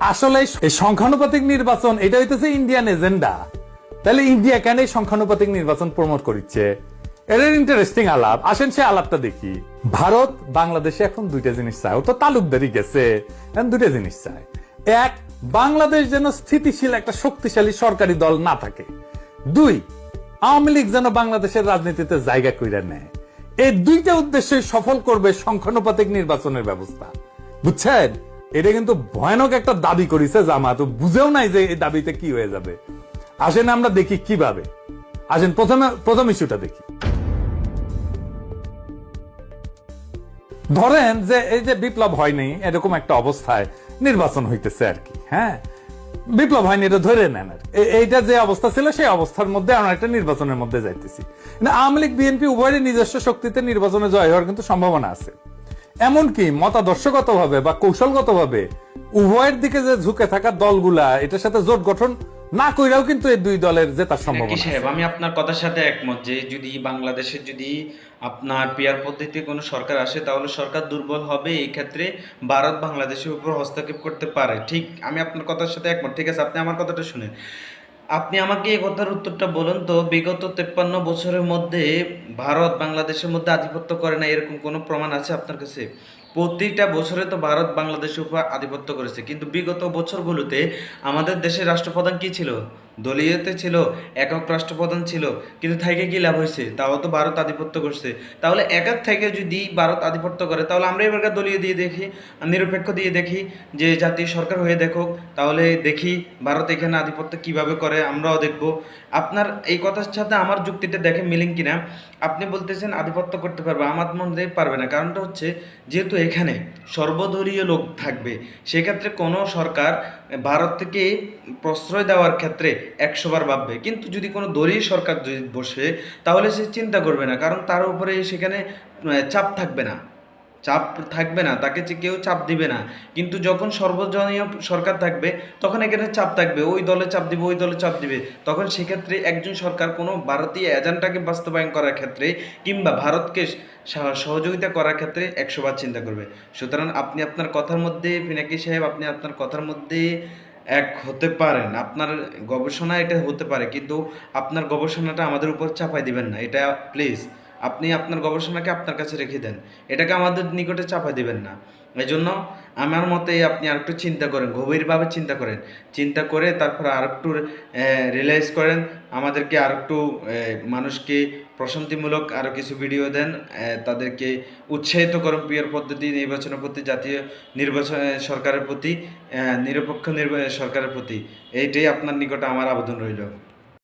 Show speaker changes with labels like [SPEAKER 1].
[SPEAKER 1] আসলে এই সংখ্যানুপাতিক নির্বাচন, এটা হইতেছে ইন্ডিয়ান এজেন্ডা তাহলে ইন্ডিয়া কেন এই সংখ্যানুপাতিক নির্বাচন প্রমোট করছে এটার ইন্টারেস্টিং আলাপ। আসেন সে আলাপটা দেখি। ভারত, বাংলাদেশে এখন দুইটা জিনিস চায়। ও তো তালুকদারি গেছে। দুইটা জিনিস চায়। এক, বাংলাদেশ যেন স্থিতিশীল একটা শক্তিশালী সরকারি দল না থাকে। দুই, আওয়ামী লীগ যেন বাংলাদেশের রাজনীতিতে জায়গা কইরা নেয়। এই দুইটা উদ্দেশ্যে সফল করবে সংখ্যানুপাতিক নির্বাচনের ব্যবস্থা। বুঝছেন? এটা কিন্তু ভয়ানক একটা দাবি করেছে জামাত। বুঝেও নাই যে এই দাবিতে কি হয়ে যাবে। আসেন আমরা দেখি কীভাবে। আসেন, প্রথমে, প্রথম ইস্যুটা দেখি। ধরেন যে এই যে বিপ্লব হয়নি, এরকম একটা অবস্থায় নির্বাচন হইতেছে আর কি হ্যাঁ? বিপ্লব হয়নি, এটা ধরে নেন আর এইটা যে অবস্থা ছিল, সেই অবস্থার মধ্যে আমরা একটা নির্বাচনের মধ্যে যাইতেছি। আওয়ামী লীগ, বিএনপি উভয়ের নিজস্ব শক্তিতে নির্বাচনে জয় হওয়ার কিন্তু সম্ভাবনা আছে। এমনকি মতাদর্শগত ভাবে বা কৌশলগত ভাবে উভয়ের দিকে যে ঝুঁকে থাকা দলগুলা এটার সাথে জোট গঠন না কইরাও কিন্তু এই দুই দলের জেতার সম্ভাবনা।
[SPEAKER 2] সাহেব আমি আপনার কথার সাথে একমত যে যদি বাংলাদেশে যদি আপনার পিয়ার পদ্ধতিতে কোনো সরকার আসে তাহলে সরকার দুর্বল হবে এই ক্ষেত্রে ভারত বাংলাদেশের উপর হস্তক্ষেপ করতে পারে। ঠিক আমি আপনার কথার সাথে একমত। ঠিক আছে আপনি আমার কথাটা শুনেন। আপনি আমাকে এই কথার উত্তরটা বলুন তো, বিগত তেপ্পান্ন বছরের মধ্যে ভারত বাংলাদেশের মধ্যে আধিপত্য করে না এরকম কোনো প্রমাণ আছে আপনার কাছে? প্রতিটা বছরে তো ভারত বাংলাদেশের উপর আধিপত্য করেছে, কিন্তু বিগত বছরগুলোতে আমাদের দেশের রাষ্ট্রপ্রধান কি ছিল? দলীয়তে ছিল, একক রাষ্ট্রপ্রধান ছিল, কিন্তু থেকে কি লাভ হয়েছে তাও তো ভারত আধিপত্য করছে। তাহলে একক থেকে যদি ভারত আধিপত্য করে, তাহলে আমরা এবারকার দলীয় দিয়ে দেখি, নিরপেক্ষ দিয়ে দেখি যে জাতীয় সরকার হয়ে দেখো তাহলে দেখি ভারত এখানে আধিপত্য কীভাবে করে, আমরাও দেখব। আপনার এই কথার সাথে আমার যুক্তিটা দেখে মিলিং কিনা? আপনি বলতেছেন আধিপত্য করতে পারবে, আমার মধ্যে পারবে না। কারণটা হচ্ছে, যেহেতু এখানে সর্বদলীয় লোক থাকবে, সেক্ষেত্রে কোনো সরকার ভারত থেকে প্রশ্রয় দেওয়ার ক্ষেত্রে একশো বার ভাববে। কিন্তু যদি কোনো দলীয় সরকার যদি বসে, তাহলে সে চিন্তা করবে না, কারণ তার উপরে সেখানে চাপ থাকবে না। চাপ থাকবে না, তাকে যে কেউ চাপ দিবে না। কিন্তু যখন সর্বজনীয় সরকার থাকবে, তখন এখানে চাপ থাকবে, ওই দলে চাপ দিবে, ওই দলে চাপ দিবে। তখন সেক্ষেত্রে একজন সরকার কোনো ভারতীয় এজেন্ডাকে বাস্তবায়ন করার ক্ষেত্রে কিংবা ভারতকে সহযোগিতা করার ক্ষেত্রে একশোবার চিন্তা করবে। সুতরাং আপনি আপনার কথার মধ্যে, পিনাকি সাহেব, আপনি আপনার কথার মধ্যে এক হতে পারেন আপনার গবেষণা এটা হতে পারে, কিন্তু আপনার গবেষণাটা আমাদের উপর চাপাই দিবেন না। এটা প্লিজ আপনি আপনার গবেষণাকে আপনার কাছে রেখে দেন। এটাকে আমাদের নিকটে চাপা দিবেন না। এই জন্য আমার মতে আপনি আরেকটু চিন্তা করেন গভীরভাবে চিন্তা করেন। চিন্তা করে তারপর আরেকটু রিয়েলাইজ করেন আমাদেরকে আরেকটু আহ, মানুষকে প্রশান্তিমূলক আরও কিছু ভিডিও দেন তাদেরকে উৎসাহিত করুন পিয়ার পদ্ধতি নির্বাচনের প্রতি জাতীয় নির্বাচন সরকারের প্রতি নিরপেক্ষ সরকারের প্রতি। এইটাই আপনার নিকটে আমার আবেদন রইল।